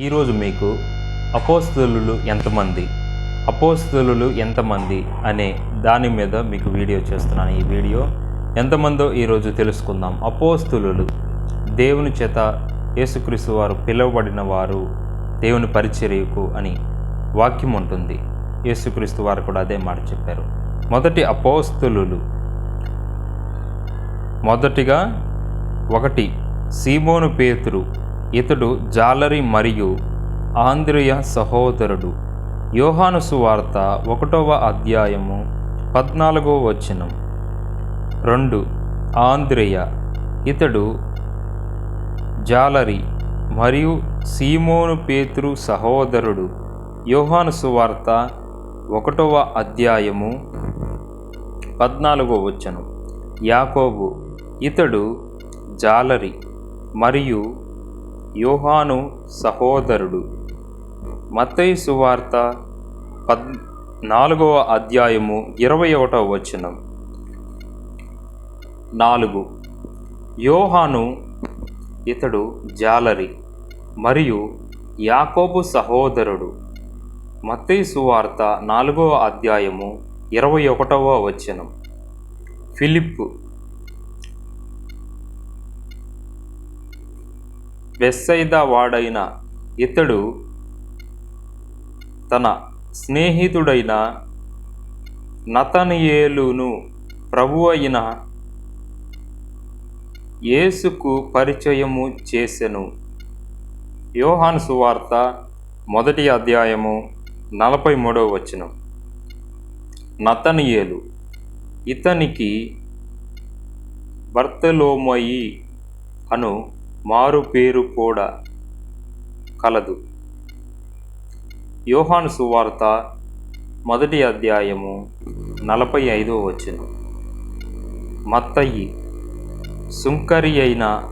ఈరోజు మీకు అపోస్తులు ఎంతమంది అపోస్తులు ఎంతమంది అనే దాని మీద మీకు వీడియో చేస్తున్నాను. ఈ వీడియో ఎంతమందో ఈరోజు తెలుసుకుందాం. అపోస్తులు దేవుని చేత యేసుక్రీస్తు వారు పిలువబడిన వారు దేవుని పరిచర్యకు అని వాక్యం ఉంటుంది. యేసుక్రీస్తు వారు కూడా అదే మాట చెప్పారు. మొదటి అపోస్తులు మొదటిగా ఒకటి సీమోను పేతురు ఇతడు జాలరి మరియు ఆంధ్రియ సహోదరుడు. యోహాను సువార్త ఒకటవ అధ్యాయము పద్నాలుగో వచనం. రెండు. ఆంధ్రియ ఇతడు జాలరి మరియు సీమోను పేతురు సహోదరుడు. యోహాను సువార్త ఒకటవ అధ్యాయము పద్నాలుగో వచనం. యాకోబు. ఇతడు జాలరి మరియు యోహాను సహోదరుడు. మత్తయి సువార్త పద్ నాలుగవ అధ్యాయము ఇరవై ఒకటవ వచనం. నాలుగు. యోహాను ఇతడు జాలరి మరియు యాకోబు సహోదరుడు. మత్తయి సువార్త నాలుగవ అధ్యాయము ఇరవై ఒకటవ వచనం. ఫిలిప్ బెస్సైదా వాడైన ఇతడు తన స్నేహితుడైన నతనియేలును ప్రభు అయిన యేసుకు పరిచయము చేసెను. యోహాను సువార్త మొదటి అధ్యాయము నలభై మూడవ వచనం. నతనియేలు ఇతనికి బర్తలోమయి అను మారు పేరు కూడా కలదు. యోహాను సువార్త మొదటి అధ్యాయము నలభై ఐదో వచ్చిన మత్తయి సుంకరి అయిన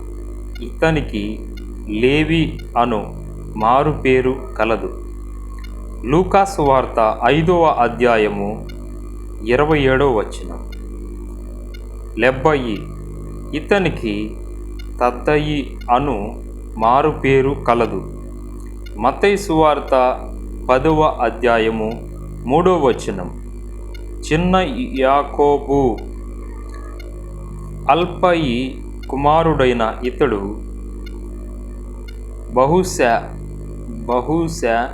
ఇతనికి లేవి అను మారు పేరు కలదు. లూకాసు వార్త ఐదవ అధ్యాయము ఇరవై ఏడవ వచ్చిన లెబ్బయి ఇతనికి తత్తయి అను మారుపేరు కలదు. మతయి సువార్త పదవ అధ్యాయము మూడో వచనం. చిన్న యాకోబు అల్పయి కుమారుడైన ఇతడు బహుశా బహుశా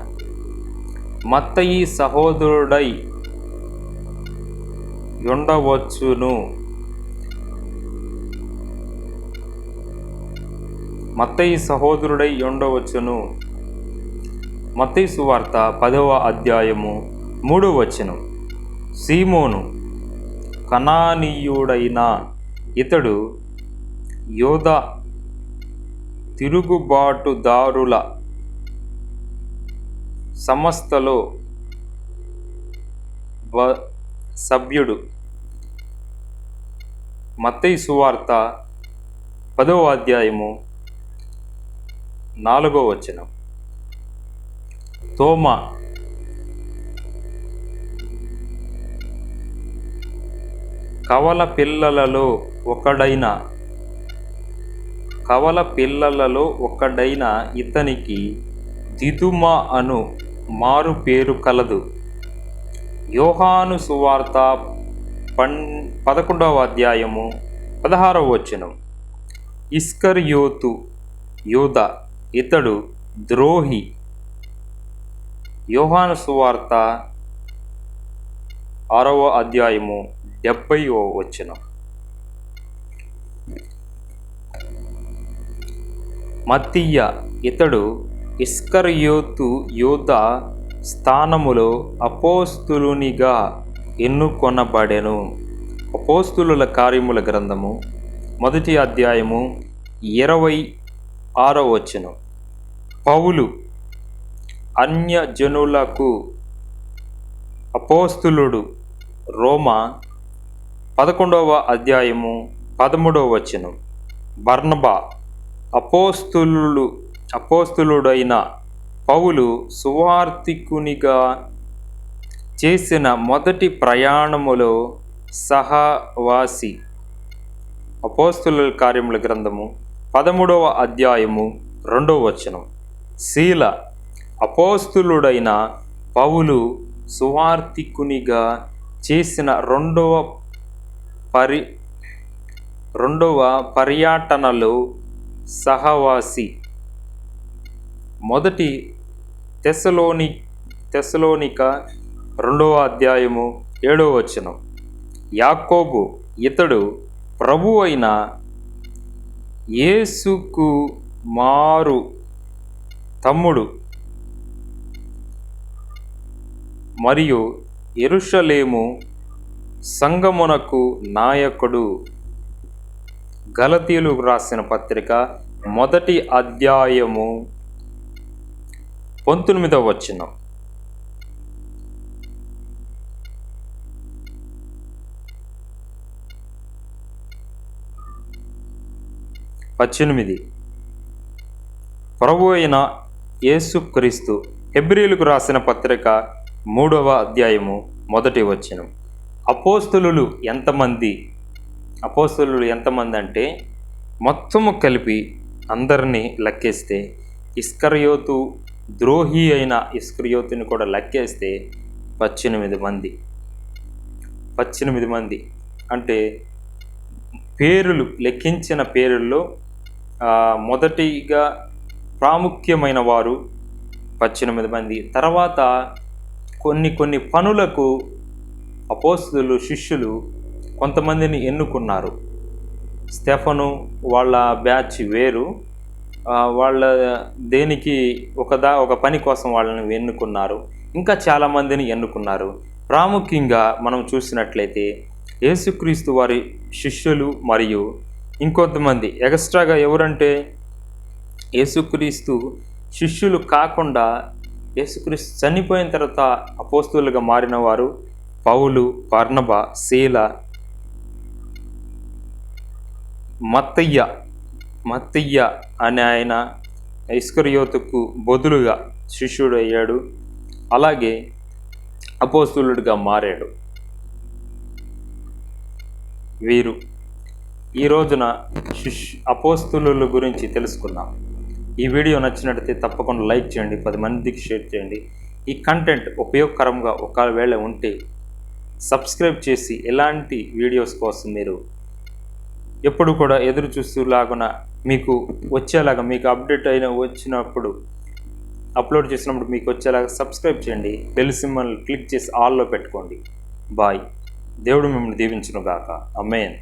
మత్తయి సహోదరుడై ఉండవచ్చును. మత్తయి సహోదరుడై ఉండవచ్చును మత్తయి సువార్త పదవ అధ్యాయము మూడవ వచనం. సీమోను కనానీయుడైన ఇతడు యోధ తిరుగుబాటుదారుల సంస్థలో బ సభ్యుడు. మత్తయి సువార్త పదవ అధ్యాయము నాలుగో వచనం. తోమ. కవల పిల్లలలో ఒకడైన కవల పిల్లలలో ఒకడైన ఇతనికి దిదుమ అను మారు పేరు కలదు. యోహాను సువార్త పన్ పదకొండవ అధ్యాయము పదహారవ వచనం. ఇస్కర్యోతు యోధ. ఇతడు ద్రోహి. యోహాను సువార్త ఆరవ అధ్యాయము డెబ్బైవ వచనం. మత్తీయ ఇతడు ఇస్కర్యోతు యోధ స్థానములో అపోస్తులునిగా ఎన్నుకొనబడెను. అపోస్తులుల కార్యముల గ్రంథము మొదటి అధ్యాయము ఇరవై ఆరో వచనం. పౌలు అన్యజనులకు అపోస్తులుడు. రోమా పదకొండవ అధ్యాయము పదమూడవ వచనం. బర్ణబా అపోస్తులు అపోస్తులుడైన పౌలు సువార్థికునిగా చేసిన మొదటి ప్రయాణములో సహవాసి. అపోస్తుల కార్యముల గ్రంథము పదమూడవ అధ్యాయము రెండవ వచనం. శీల అపోస్తులుడైన పౌలు సువార్థికునిగా చేసిన రెండవ పరి రెండవ పర్యటనలో సహవాసి. మొదటి తెసలోని తెసలోనిక రెండవ అధ్యాయము ఏడవ వచనం. యాకోబు ఇతడు ప్రభు అయిన యేసుకు మారు తమ్ముడు మరియు ఎరుషలేము సంగమునకు నాయకుడు. గలతీలు రాసిన పత్రిక మొదటి అధ్యాయము పంతొమ్మిదవ వచ్చిన పద్దెనిమిది. ప్రభు అయిన యేసుక్రీస్తు హెబ్రిలకు రాసిన పత్రిక మూడవ అధ్యాయము మొదటి వచనం. అపోస్తులు ఎంతమంది? అపోస్తులు ఎంతమంది అంటే మొత్తము కలిపి అందరినీ లెక్కేస్తే ఇస్కరయోతు ద్రోహి అయిన ఇస్కరయోతుని కూడా లెక్కేస్తే పద్దెనిమిది మంది. పద్దెనిమిది మంది. అంటే పేరులు లెక్కించిన పేరుల్లో మొదటిగా ప్రాముఖ్యమైన వారు పద్దెనిమిది మంది. తర్వాత కొన్ని కొన్ని పనులకు అపోస్తులు శిష్యులు కొంతమందిని ఎన్నుకున్నారు. స్టెఫను వాళ్ళ బ్యాచ్ వేరు. వాళ్ళ దేనికి ఒకదా ఒక పని కోసం వాళ్ళని ఎన్నుకున్నారు. ఇంకా చాలామందిని ఎన్నుకున్నారు. ప్రాముఖ్యంగా మనం చూసినట్లయితే యేసుక్రీస్తు వారి శిష్యులు మరియు ఇంకొంతమంది. ఎక్స్ట్రాగా ఎవరంటే యేసుక్రీస్తు శిష్యులు కాకుండా యేసుక్రీస్తు చనిపోయిన తర్వాత అపోస్తులుగా మారిన వారు పౌలు పర్ణబ శీల మత్తయ్య మత్తయ్య అనే ఆయన ఇస్కరియోతుకు బదులుగా శిష్యుడు అయ్యాడు. అలాగే అపోస్తులుడిగా మారాడు. వీరు ఈ రోజున శిష్యు అపోస్తులు గురించి తెలుసుకున్నాం ఈ వీడియో నచ్చినట్లయితే తప్పకుండా లైక్ చేయండి పది మందికి షేర్ చేయండి. ఈ కంటెంట్ ఉపయోగకరంగా ఒకవేళ ఉంటే సబ్స్క్రైబ్ చేసి ఎలాంటి వీడియోస్ కోసం మీరు ఎప్పుడు కూడా ఎదురు చూస్తూలాగున మీకు వచ్చేలాగా మీకు అప్డేట్ అయిన వచ్చినప్పుడు అప్లోడ్ చేసినప్పుడు మీకు వచ్చేలాగా సబ్స్క్రైబ్ చేయండి. బెల్ సింబల్ క్లిక్ చేసి ఆల్లో పెట్టుకోండి. బాయ్. దేవుడు మిమ్మల్ని దీవించును గాక అమ్మేన్